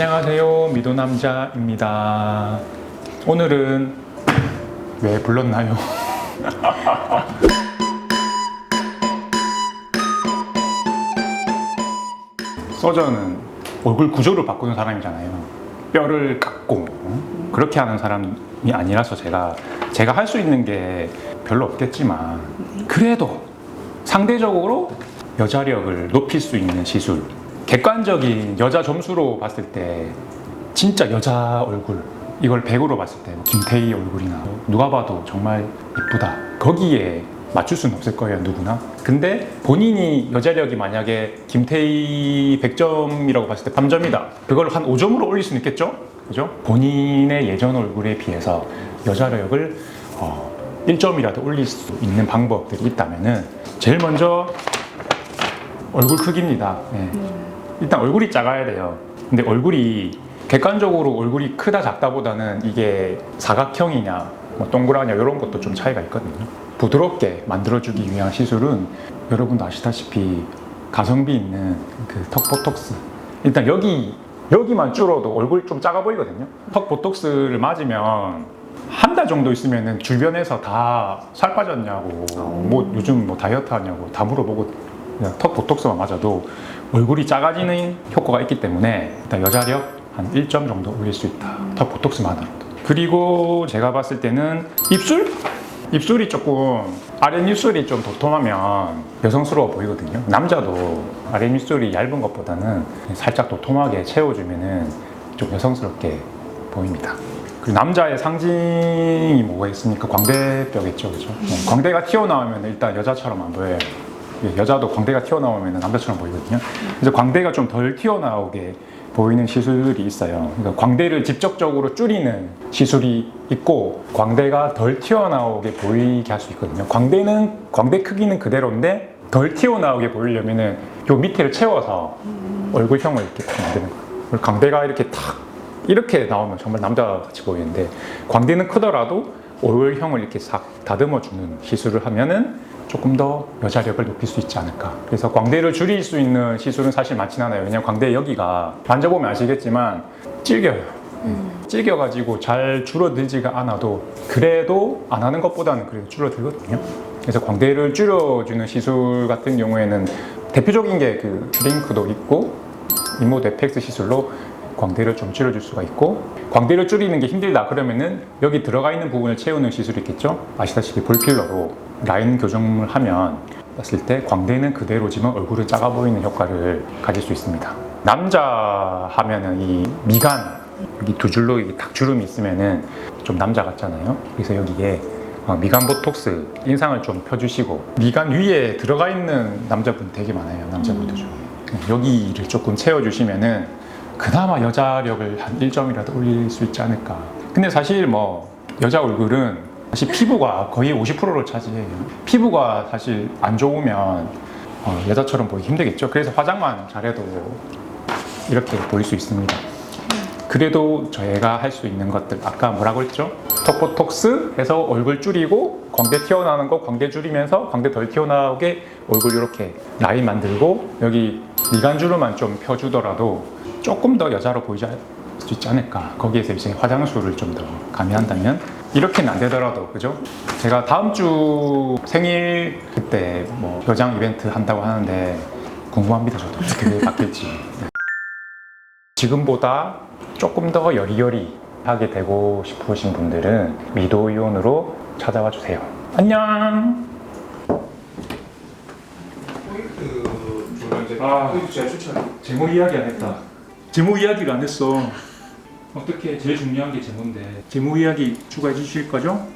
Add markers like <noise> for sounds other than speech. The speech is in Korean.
안녕하세요 미도남자입니다 오늘은 왜 불렀나요? <laughs> 서저는 얼굴 구조를 바꾸는 사람이잖아요 뼈를 깎고 어? 그렇게 하는 사람이 아니라서 제가 제가 할 수 있는 게 별로 없겠지만 그래도 상대적으로 여자력을 높일 수 있는 시술 객관적인 여자 점수로 봤을 때 진짜 여자 얼굴 이걸 100으로 봤을 때 김태희 얼굴이나 누가 봐도 정말 이쁘다. 거기에 맞출 수는 없을 거예요 누구나. 근데 본인이 여자력이 만약에 김태희 100점이라고 봤을 때 3점이다. 그걸 한 5점으로 올릴 수는 있겠죠? 그죠? 본인의 예전 얼굴에 비해서 여자력을 어, 1점이라도 올릴 수 있는 방법들이 있다면은 제일 먼저 얼굴 크기입니다. 예. 일단 얼굴이 작아야 돼요. 근데 얼굴이 객관적으로 얼굴이 크다 작다보다는 이게 사각형이냐, 뭐 동그라냐 이런 것도 좀 차이가 있거든요. 부드럽게 만들어주기 위한 시술은 여러분도 아시다시피 가성비 있는 그 턱 보톡스. 일단 여기 여기만 줄어도 얼굴 좀 작아 보이거든요. 턱 보톡스를 맞으면 한 달 정도 있으면은 주변에서 다 살 빠졌냐고, 뭐 요즘 뭐 다이어트 하냐고 다 물어보고 그냥 턱 보톡스만 맞아도 얼굴이 작아지는 효과가 있기 때문에 일단 여자력 한 1점 정도 올릴 수 있다. 턱 보톡스만으로도. 그리고 제가 봤을 때는 입술? 입술이 조금 아랫입술이 좀 도톰하면 여성스러워 보이거든요. 남자도 아랫입술이 얇은 것보다는 살짝 도톰하게 채워주면은 좀 여성스럽게 보입니다. 그리고 남자의 상징이 뭐가 있습니까? 광대뼈겠죠, 그죠? 네, 광대가 튀어나오면 일단 여자처럼 안 보여요. 예, 여자도 광대가 튀어나오면 남자처럼 보이거든요. 그래서 광대가 좀 덜 튀어나오게 보이는 시술이 있어요. 그러니까 광대를 직접적으로 줄이는 시술이 있고 광대가 덜 튀어나오게 보이게 할 수 있거든요. 광대는 광대 크기는 그대로인데 덜 튀어나오게 보이려면은 요 밑에를 채워서 얼굴형을 이렇게 만드는 거예요. 광대가 이렇게 탁 이렇게 나오면 정말 남자같이 보이는데 광대는 크더라도 얼굴형을 이렇게 싹 다듬어 주는 시술을 하면은 조금 더 여자력을 높일 수 있지 않을까. 그래서 광대를 줄일 수 있는 시술은 사실 많진 않아요. 왜냐면 광대 여기가 만져보면 아시겠지만 찔겨요. 찔겨가지고 잘 줄어들지가 않아도 그래도 안 하는 것보다는 그래도 줄어들거든요. 그래서 광대를 줄여주는 시술 같은 경우에는 대표적인 게 그 링크도 있고 이모 데펙스 시술로 광대를 좀 줄여줄 수가 있고 광대를 줄이는 게 힘들다 그러면은 여기 들어가 있는 부분을 채우는 시술이 있겠죠 아시다시피 볼필러로 라인 교정을 하면 봤을 때 광대는 그대로지만 얼굴은 작아 보이는 효과를 가질 수 있습니다. 남자 하면은 이 미간 여기 두 줄로 이탁 주름이 있으면은 좀 남자 같잖아요. 그래서 여기에 어, 미간 보톡스 인상을 좀 펴주시고 미간 위에 들어가 있는 남자분 되게 많아요 남자분들 중에. 여기를 조금 채워주시면은 그나마 여자력을 한 1점이라도 올릴 수 있지 않을까. 근데 사실 뭐 여자 얼굴은 사실 피부가 거의 50%를 차지해요. 피부가 사실 안 좋으면 어, 여자처럼 보기 힘들겠죠. 그래서 화장만 잘해도 이렇게 보일 수 있습니다. 그래도 저희가 할 수 있는 것들 아까 뭐라고 했죠? 턱보톡스 해서 얼굴 줄이고 광대 튀어나오는 거 광대 줄이면서 광대 덜 튀어나오게 얼굴 이렇게 라인 만들고 여기 미간주름만 좀 펴주더라도 조금 더 여자로 보이지 않을까 거기에서 이제 화장술을 좀 더 가미한다면 이렇게는 안 되더라도 그죠? 제가 다음 주 생일 그때 뭐 여장 이벤트 한다고 하는데 궁금합니다 저도 어떻게 <laughs> 바뀔지 네. 지금보다 조금 더 여리여리하게 되고 싶으신 분들은 미도이온으로 찾아와 주세요 안녕 포인트 아. 포인트 제가 추천해. 제모 이야기 안 했다. 제모 이야기를 안 했어. 어떻게 제일 중요한 게 제모인데 제모 이야기 추가해 주실 거죠?